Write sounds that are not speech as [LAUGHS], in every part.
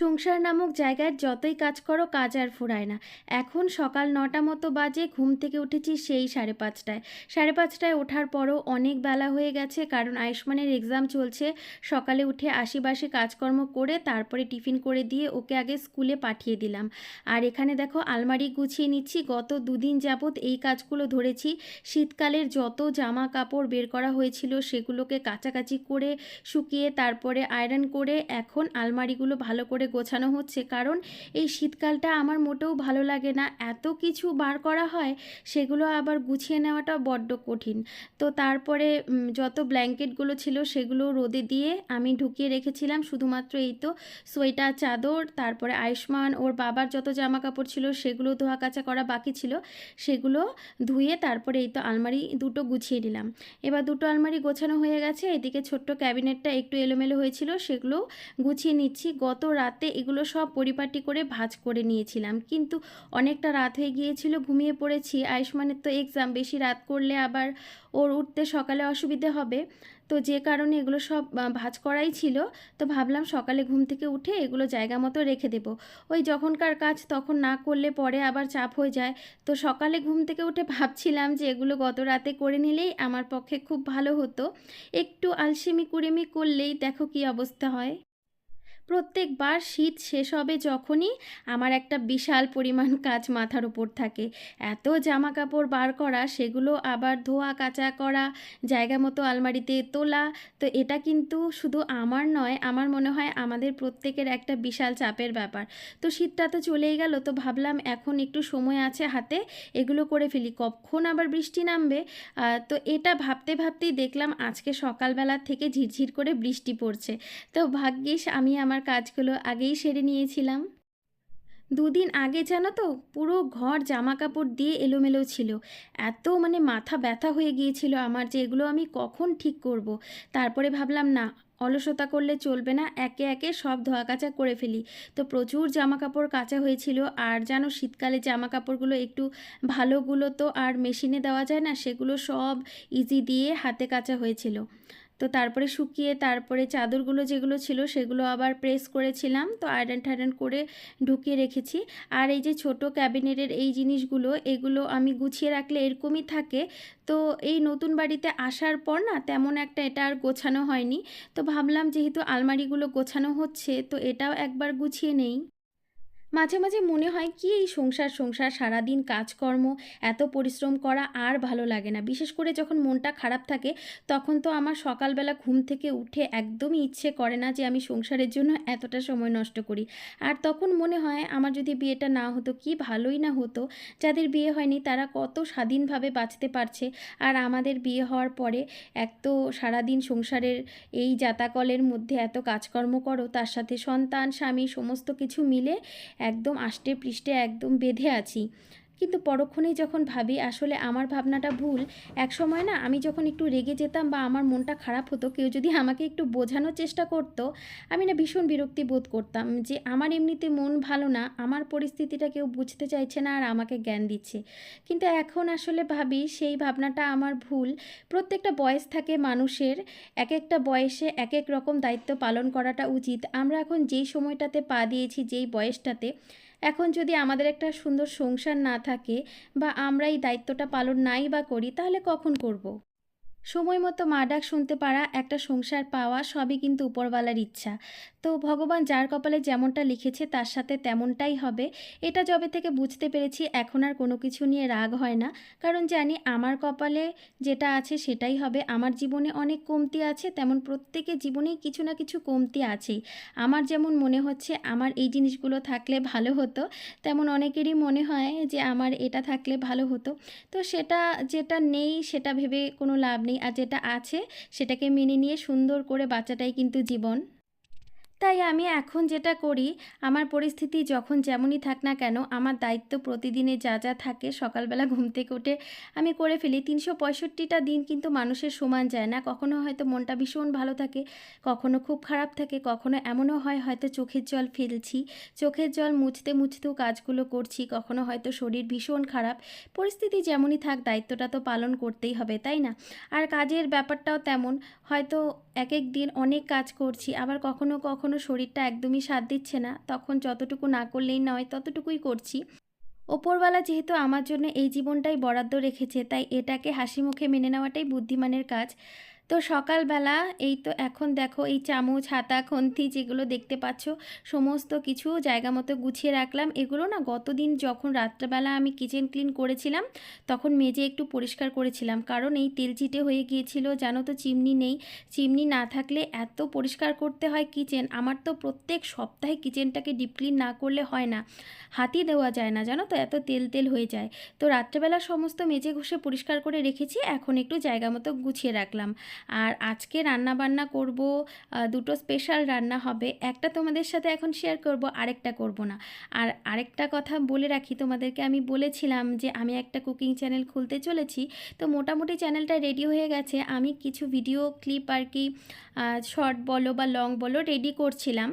সংসার নামক জায়গায় যতই কাজ করো, কাজ আর ফুরায় না। এখন সকাল নটা মতো বাজে, ঘুম থেকে উঠেছি সেই সাড়ে পাঁচটায়। সাড়ে পাঁচটায় ওঠার পরও অনেক বেলা হয়ে গেছে, কারণ আয়ুষ্মানের এক্সাম চলছে। সকালে উঠে আশিবাসি কাজকর্ম করে তারপরে টিফিন করে দিয়ে ওকে আগে স্কুলে পাঠিয়ে দিলাম। আর এখানে দেখো, আলমারি গুছিয়ে নিচ্ছি। গত দুদিন যাবৎ এই কাজগুলো ধরেছি। শীতকালের যত জামা কাপড় বের করা হয়েছিল সেগুলোকে কাচাকাচি করে শুকিয়ে তারপরে আয়রন করে এখন আলমারিগুলো ভালো করে গোছানো হচ্ছে। কারণ এই শীতকালটা আমার মোটেও ভালো লাগে না। এত কিছু বার করা হয়, সেগুলো আবার গুছিয়ে নেওয়াটা বড্ড কঠিন। তো তারপরে যত ব্ল্যাঙ্কেটগুলো ছিল, সেগুলো রোদে দিয়ে আমি ঢুকিয়ে রেখেছিলাম। শুধুমাত্র এই তো সোয়েটার, চাদর, তারপরে আয়ুষ্মান, ওর বাবার যত জামা কাপড় ছিল, সেগুলো ধোয়া কাচা করা বাকি ছিল। সেগুলো ধুয়ে তারপরে এই তো আলমারি দুটো গুছিয়ে নিলাম। এবার দুটো আলমারি গোছানো হয়ে গেছে। এদিকে ছোট্ট ক্যাবিনেটটা একটু এলোমেলো হয়েছিল সেগুলো গুছিয়ে নিচ্ছি। গত রাতে এগুলো সব পরিপাটি করে ভাজ করে নিয়েছিলাম। কিন্তু অনেকটা রাত হয়ে গিয়েছিল, ঘুমিয়ে পড়েছি। আয়ুষ্মানের তো এক্সাম বেশি রাত করলে আবার ওর উঠতে সকালে অসুবিধে হবে। তো যে কারণে এগুলো সব ভাজ করাই ছিল। তো ভাবলাম সকালে ঘুম থেকে উঠে এগুলো জায়গা মতো রেখে দেবো। ওই যখনকার কাজ তখন না করলে পরে আবার চাপ হয়ে যায়। তো সকালে ঘুম থেকে উঠে ভাবছিলাম যে এগুলো গত রাতে করে নিলেই আমার পক্ষে খুব ভালো হতো। একটু আলসেমি কুড়েমি করলেই দেখো কী অবস্থা হয়। প্রত্যেকবার শীত শেষ হবে যখনই আমার একটা বিশাল পরিমাণ [LAUGHS] কাজ মাথার উপর থাকে। এত জামা কাপড় বার করা, সেগুলো আবার ধোয়া, কাচা করা, জায়গা মতো আলমারিতে তোলা, তো এটা কিন্তু শুধু আমার নয়, আমার মনে হয় আমাদের প্রত্যেকের একটা বিশাল চাপের ব্যাপার। তো শীতটা তো চলেই গেল, তো ভাবলাম এখন একটু সময় আছে হাতে, এগুলো করে ফেলি। কখন আবার বৃষ্টি নামবে? তো এটা ভাবতে ভাবতেই দেখলাম আজকে সকালবেলা থেকে ঝিরঝির করে বৃষ্টি পড়ছে। তো ভাগ্যিস আমি আমার কাজগুলো আগেই সেরে নিয়েছিলাম। দুদিন আগে জানো তো, পুরো ঘর জামা কাপড় দিয়ে এলোমেলো ছিল। এত মানে মাথা ব্যথা হয়ে গিয়েছিল আমার যে এগুলো আমি কখন ঠিক করব। তারপরে ভাবলাম, না, অলসতা করলে চলবে না, একে একে সব ধোয়া কাচা করে ফেলি। তো প্রচুর জামা কাপড় কাচা হয়েছিল, আর জানো শীতকালে জামা কাপড়গুলো একটু ভালোগুলো তো আর মেশিনে দেওয়া যায় না, সেগুলো সব ইজি দিয়ে হাতে কাচা হয়েছিল। তো তারপরে শুকিয়ে তারপরে চাদরগুলো যেগুলো ছিল সেগুলো আবার প্রেস করেছিলাম, তো আয়রন টায়রন করে ঢুকিয়ে রেখেছি। আর এই যে ছোট ক্যাবিনেটের এই জিনিসগুলো, এগুলো আমি গুছিয়ে রাখলে এরকমই থাকে। তো এই নতুন বাড়িতে আসার পর না তেমন একটা এটা আর গোছানো হয়নি। তো ভাবলাম যেহেতু আলমারিগুলো গোছানো হচ্ছে, তো এটাও একবার গুছিয়ে নেই। মাঝে মাঝে মনে হয়, কি এই সংসার? সংসার, সারাদিন কাজকর্ম, এত পরিশ্রম করা আর ভালো লাগে না। বিশেষ করে যখন মনটা খারাপ থাকে, তখন তো আমার সকালবেলা ঘুম থেকে উঠে একদমই ইচ্ছে করে না যে আমি সংসারের জন্য এতটা সময় নষ্ট করি। আর তখন মনে হয়, আমার যদি বিয়েটা না হতো, কি ভালোই না হতো। যাদের বিয়ে হয়নি, তারা কত স্বাধীনভাবে বাঁচতে পারছে। আর আমাদের বিয়ে হওয়ার পরে এক তো সারাদিন সংসারের এই জাতাকলের মধ্যে এত কাজকর্ম করো, তার সাথে সন্তান, স্বামী, সমস্ত কিছু মিলে একদম আষ্টে পৃষ্ঠে একদম বেঁধে আছি। কিন্তু পরক্ষণেই যখন ভাবি আসলে আমার ভাবনাটা ভুল এক সময় না আমি যখন একটু রেগে যেতাম বা আমার মনটা খারাপ হতো, কেউ যদি আমাকে একটু বোঝানোর চেষ্টা করতো, আমি না ভীষণ বিরক্তি বোধ করতাম যে আমার এমনিতে মন ভালো না, আমার পরিস্থিতিটা কেউ বুঝতে চাইছে না আর আমাকে জ্ঞান দিচ্ছে। কিন্তু এখন আসলে ভাবি সেই ভাবনাটা আমার ভুল। প্রত্যেকটা বয়স থাকে মানুষের এক একটা বয়সে এক এক রকম দায়িত্ব পালন করাটা উচিত। আমরা এখন যেই সময়টাতে পা দিয়েছি, যেই বয়সটাতে এখন যদি আমাদের একটা সুন্দর সংসার না থাকে বা আমরা এই দায়িত্বটা পালন নাই বা করি, তাহলে কখন করব। সময় মতো মা ডাক শুনতে পারা, একটা সংসার পাওয়া সবই কিন্তু উপরওয়ালার ইচ্ছা। তো ভগবান যার কপালে যেমনটা লিখেছে তার সাথে তেমনটাই হবে। এটা যবে থেকে বুঝতে পেরেছি, এখন আর কোনো কিছু নিয়ে রাগ হয় না। কারণ জানি আমার কপালে যেটা আছে সেটাই হবে। আমার জীবনে অনেক কমতি আছে, তেমন প্রত্যেকের জীবনেই কিছু না কিছু কমতি আছেই। আমার যেমন মনে হচ্ছে আমার এই জিনিসগুলো থাকলে ভালো হতো, তেমন অনেকেরই মনে হয় যে আমার এটা থাকলে ভালো হতো। তো সেটা যেটা নেই সেটা ভেবে কোনো লাভ নেই। আর যেটা আছে সেটাকে মেনে নিয়ে সুন্দর করে বাচ্চাটাই কিন্তু জীবন তাই আমি এখন যেটা করি, আমার পরিস্থিতি যখন যেমনই থাক না কেন, আমার দায়িত্ব প্রতিদিনে যা, যা থাকে সকালবেলা ঘুম থেকে উঠে আমি করে ফেলি। ৩৬৫ টা দিন কিন্তু মানুষের সমান যায় না। কখনো হয়তো মনটা ভীষণ ভালো থাকে, কখনো খুব খারাপ থাকে, কখনো এমনও হয় হয়তো চোখের জল ফেলছি। চোখের জল মুছতে, মুছতেও কাজগুলো করছি। কখনো হয়তো শরীর ভীষণ খারাপ। পরিস্থিতি যেমনই থাক দায়িত্বটা তো পালন করতেই হবে, তাই না? আর কাজের ব্যাপারটাও তেমন। হয়তো এক এক দিন অনেক কাজ করছি, আবার কখনো, কখনো শরীরটা একদমই সাথ দিচ্ছে না, তখন যতটুকু না করলেই নয় ততটুকুই করছি। ওপরওয়ালা যেহেতু আমার জন্য এই জীবনটাই বরাদ্দ রেখেছে, তাই এটাকে হাসি মুখে মেনে নেওয়াটাই বুদ্ধিমানের কাজ। তো সকালবেলা এই তো এখন দেখো এই চামচ, হাতা, খুন্তি যেগুলো দেখতে পাচ্ছ, সমস্ত কিছু জায়গা মতো গুছিয়ে রাখলাম। এগুলো না গতদিন যখন রাত্রেবেলা আমি কিচেন ক্লিন করেছিলাম, তখন মেজে একটু পরিষ্কার করেছিলাম। কারণ এই তেল তেলচিটে হয়ে গিয়েছিল, জানো তো চিমনি নেই। চিমনি না থাকলে এত পরিষ্কার করতে হয় কিচেন, আমার তো প্রত্যেক সপ্তাহে কিচেনটাকে ডিপ ক্লিন না করলে হয় না। হাতই দেওয়া যায় না জানো তো, এত তেল, তেল হয়ে যায়। তো রাত্রেবেলা সমস্ত মেজে ঘষে পরিষ্কার করে রেখেছি, এখন একটু জায়গা মতো গুছিয়ে রাখলাম। আর আজকে রান্না বান্না করব, দুটো স্পেশাল রান্না হবে। একটা তোমাদের সাথে এখন শেয়ার করব, আরেকটা করব না। আর আরেকটা কথা বলে রাখি তোমাদেরকে আমি বলেছিলাম যে আমি একটা কুকিং চ্যানেল খুলতে চলেছি। তো মোটামুটি চ্যানেলটা রেডি হয়ে গেছে। আমি কিছু ভিডিও ক্লিপ আর কি শর্ট বলো বা লং বলো রেডি করছিলাম।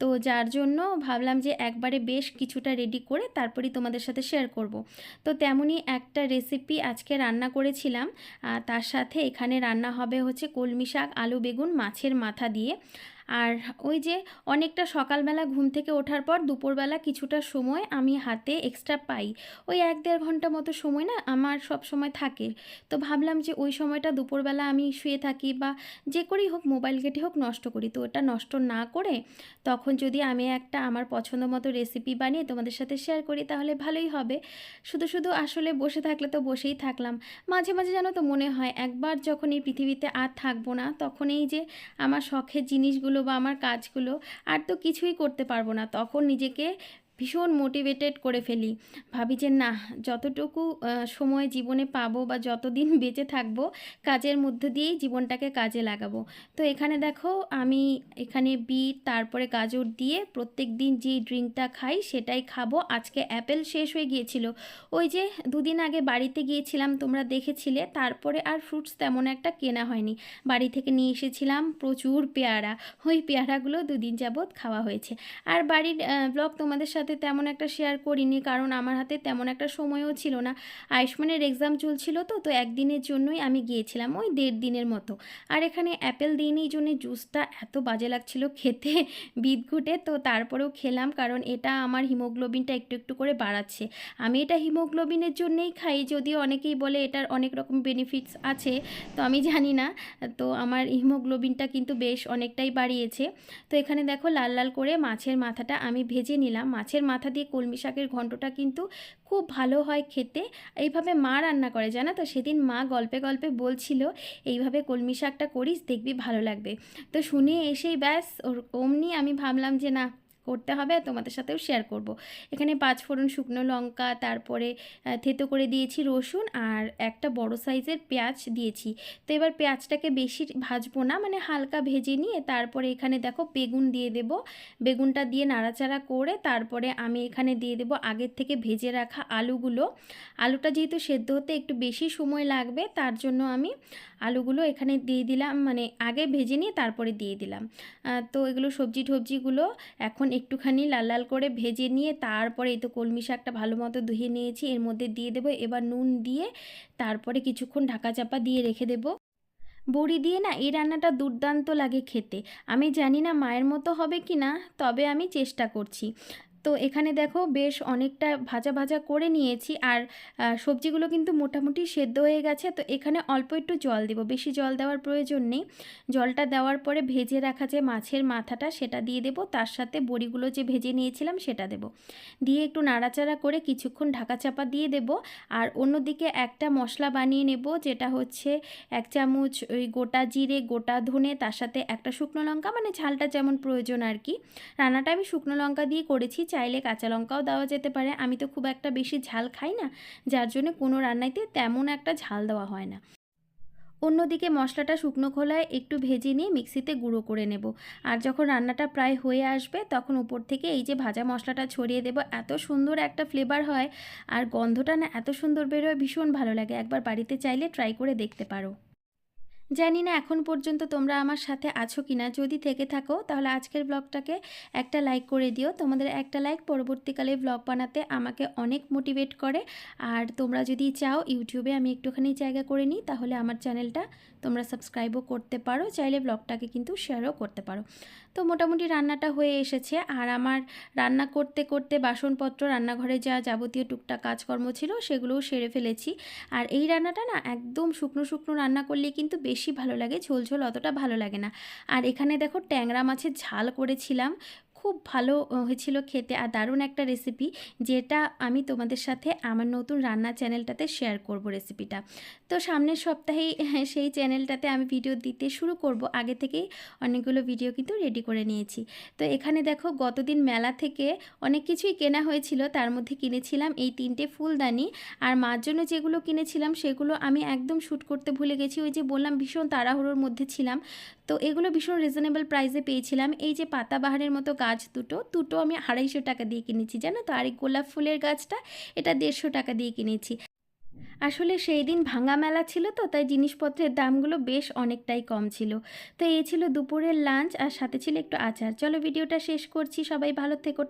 তো যার জন্য ভাবলাম যে একবারে বেশ কিছুটা রেডি করে তারপরেই তোমাদের সাথে শেয়ার করব। তো তেমনই একটা রেসিপি আজকে রান্না করেছিলাম। তার সাথে এখানে রান্না হবে হচ্ছে কলমি শাক, আলু, বেগুন, মাছের মাথা দিয়ে। আর ওই যে অনেকটা সকালবেলা ঘুম থেকে ওঠার পর দুপুরবেলা কিছুটা সময় আমি হাতে এক্সট্রা পাই। ওই এক দেড় ঘণ্টা মতো সময় না আমার সব সময় থাকে। তো ভাবলাম যে ওই সময়টা দুপুরবেলা আমি শুয়ে থাকি বা যে করেই হোক মোবাইল ঘেঁটে হোক নষ্ট করি। তো ওটা নষ্ট না করে তখন যদি আমি একটা আমার পছন্দ মতো রেসিপি বানিয়ে তোমাদের সাথে শেয়ার করি তাহলে ভালোই হবে। শুধু, শুধু আসলে বসে থাকলে তো বসেই থাকলাম। মাঝে, মাঝে জানো তো মনে হয় একবার যখন এই পৃথিবীতে আর থাকব না তখন এই যে আমার শখের জিনিসগুলো বা আমার কাজগুলো আর তো কিছুই করতে পারব না। তখন নিজেকে ভীষণ মোটিভেটেড করে ফেলি। ভাবি যে না, যতটুকু সময় জীবনে পাবো বা যতদিন [LAUGHS] বেঁচে থাকব, কাজের মধ্য দিয়েই জীবনটাকে কাজে লাগাবো। তো এখানে দেখো, আমি এখানে বিট, তারপরে গাজর দিয়ে প্রত্যেক দিন যে ড্রিঙ্কটা খাই সেটাই খাব। আজকে অ্যাপেল শেষ হয়ে গিয়েছিল। ওই যে দুদিন আগে বাড়িতে গিয়েছিলাম, তোমরা দেখেছিলে। তারপরে আর ফ্রুটস তেমন একটা কেনা হয়নি। বাড়ি থেকে নিয়ে এসেছিলাম প্রচুর পেয়ারা। ওই পেয়ারাগুলো দুদিন যাবৎ খাওয়া হয়েছে। আর বাড়ির ব্লগ তোমাদের সাথে তেমন একটা শেয়ার করিনি কারণ আমার হাতে তেমন একটা সময়ও ছিল না। আয়ুষ্মানের এক্সাম চলছিল তো, তো একদিনের জন্যই আমি গিয়েছিলাম ওই দেড় দিনের মতো। আর এখানে অ্যাপেল দিইনি জন্যে জুসটা এত বাজে লাগছিল খেতে বিদঘুটে তো তারপরেও খেলাম কারণ এটা আমার হিমোগ্লোবিনটা একটু, একটু করে বাড়াচ্ছে। আমি এটা হিমোগ্লোবিনের জন্যেই খাই যদিও অনেকেই বলে এটার অনেক রকম বেনিফিটস আছে। তো আমি জানি না। তো আমার হিমোগ্লোবিনটা কিন্তু বেশ অনেকটাই বাড়িয়েছে। তো এখানে দেখো লাল, লাল করে মাছের মাথাটা আমি ভেজে নিলাম। মাছের মাথা দিয়ে কলমি শাকের ঘন্টটা কিন্তু খুব ভালো হয় খেতে। এইভাবে মা রান্না করে জানো তো? সেদিন মা গল্পে, গল্পে বলছিল এইভাবে কলমি শাকটা করিস দেখবি ভালো লাগবে। তো শুনে এসেই ব্যাস ওর অমনি আমি ভাবলাম যে না করতে হবে আর তোমাদের সাথেও শেয়ার করব। এখানে পাঁচফোড়ন, শুকনো লঙ্কা তারপরে থেঁতো করে দিয়েছি রসুন আর একটা বড় সাইজের পেঁয়াজ দিয়েছি। তো এবার পেঁয়াজটাকে বেশি ভাজবো না মানে হালকা ভেজে নিয়ে তারপরে এখানে দেখো বেগুন দিয়ে দেবো। বেগুনটা দিয়ে নাড়াচাড়া করে তারপরে আমি এখানে দিয়ে দেবো আগের থেকে ভেজে রাখা আলুগুলো। আলুটা যেহেতু সেদ্ধ হতে একটু বেশি সময় লাগবে তার জন্য আমি আলুগুলো এখানে দিয়ে দিলাম মানে আগে ভেজে নিয়ে তারপরে দিয়ে দিলাম। তো এগুলো সবজি-টবজিগুলো এখন একটুখানি লাল, লাল করে ভেজে নিয়ে তারপরে এই তো কলমি শাকটা ভালো মতো ধুয়ে নিয়েছি। এর মধ্যে দিয়ে দেবো। এবার নুন দিয়ে তারপরে কিছুক্ষণ ঢাকা চাপা দিয়ে রেখে দেবো। বড়ি দিয়ে না এই রান্নাটা দুর্দান্ত লাগে খেতে। আমি জানি না মায়ের মতো হবে কি না তবে আমি চেষ্টা করছি। তো এখানে দেখো বেশ অনেকটা ভাজা, ভাজা করে নিয়েছি আর সবজিগুলো কিন্তু মোটামুটি সেদ্ধ হয়ে গেছে। তো এখানে অল্প একটু জল দেবো। বেশি জল দেওয়ার প্রয়োজন নেই। জলটা দেওয়ার পরে ভেজে রাখা যে মাছের মাথাটা সেটা দিয়ে দেবো। তার সাথে বড়িগুলো যে ভেজে নিয়েছিলাম সেটা দেবো। দিয়ে একটু নাড়াচাড়া করে কিছুক্ষণ ঢাকা চাপা দিয়ে দেবো। আর অন্যদিকে একটা মশলা বানিয়ে নেব যেটা হচ্ছে এক চামচ ওই গোটা জিরে, গোটা ধনে তার সাথে একটা শুকনো লঙ্কা মানে ঝালটা যেমন প্রয়োজন আর কি। রান্নাটা আমি শুকনো লঙ্কা দিয়ে করেছি। চাইলে কাঁচা লঙ্কাও দেওয়া যেতে পারে। আমি তো খুব একটা বেশি ঝাল খাই না। যার জন্য কোনো রান্নাইতে তেমন একটা ঝাল দেওয়া হয় না। অন্যদিকে মশলাটা শুকনো খোলায় একটু ভেজে নিয়ে মিক্সিতে গুঁড়ো করে নেব আর যখন রান্নাটা প্রায় হয়ে আসবে, তখন উপর থেকে এই যে ভাজা মশলাটা ছড়িয়ে দেব, এত সুন্দর একটা ফ্লেভার হয় আর গন্ধটা না এত সুন্দর বেরোয় ভীষণ ভালো লাগে একবার বাড়িতে চাইলে ট্রাই করে দেখতে পারো জানি না এখন পর্যন্ত তোমরা আমার সাথে আছো কি না যদি থেকে থাকো, তাহলে আজকের ব্লগটাকে একটা লাইক করে দিও। তোমাদের একটা লাইক পরবর্তীকালে ব্লগ বানাতে আমাকে অনেক মোটিভেট করে। আর তোমরা যদি চাও, ইউটিউবে আমি একটুখানি জায়গা করে নিই, তাহলে আমার চ্যানেলটা তোমরা সাবস্ক্রাইবও করতে পারো, চাইলে ব্লগটাকে কিন্তু শেয়ারও করতে পারো। তো মোটামুটি রান্নাটা হয়ে এসেছে। আর আমার রান্না করতে করতে বাসনপত্র, রান্নাঘরে যা যাবতীয় টুকটাক কাজকর্ম ছিল সেগুলোও সেরে ফেলেছি। আর এই রান্নাটা না একদম শুকনো শুকনো রান্না করলে কিন্তু বেশি ভালো লাগে, ঝোল ঝোল অতটা ভালো লাগে না। আর এখানে দেখো ট্যাংরা মাছের ঝাল করেছিলাম। খুব ভালো হয়েছিল খেতে। আর দারুণ একটা রেসিপি যেটা আমি তোমাদের সাথে আমার নতুন রান্না চ্যানেলটাতে শেয়ার করব রেসিপিটা তো সামনের সপ্তাহেই [LAUGHS] সেই চ্যানেলটাতে আমি ভিডিও দিতে শুরু করব। আগে থেকেই অনেকগুলো ভিডিও কিন্তু রেডি করে নিয়েছি। তো এখানে দেখো, গতদিন মেলা থেকে অনেক কিছুই কেনা হয়েছিল। তার মধ্যে কিনেছিলাম এই তিনটে ফুলদানি। আর মার জন্য যেগুলো কিনেছিলাম, সেগুলো আমি একদম শ্যুট করতে ভুলে গেছি। ওই যে বললাম, ভীষণ তাড়াহুড়োর মধ্যে ছিলাম। তো এগুলো ভীষণ রিজনেবল প্রাইসে পেয়েছিলাম। এই যে পাতাবাহারের মতো গাছ দুটো দুটো আমি আড়াইশো টাকা দিয়ে কিনেছি, জানো তো? আর এই গোলাপ ফুলের গাছটা, এটা দেড়শো টাকা দিয়ে কিনেছি। আসলে সেই দিন ভাঙা মেলা ছিল তো, তাই জিনিসপত্রের দামগুলো বেশ অনেকটাই কম ছিল। তো এই ছিল দুপুরের লাঞ্চ, আর সাথে ছিল একটু আচার। চলো ভিডিওটা শেষ করছি, সবাই ভালো থেকো।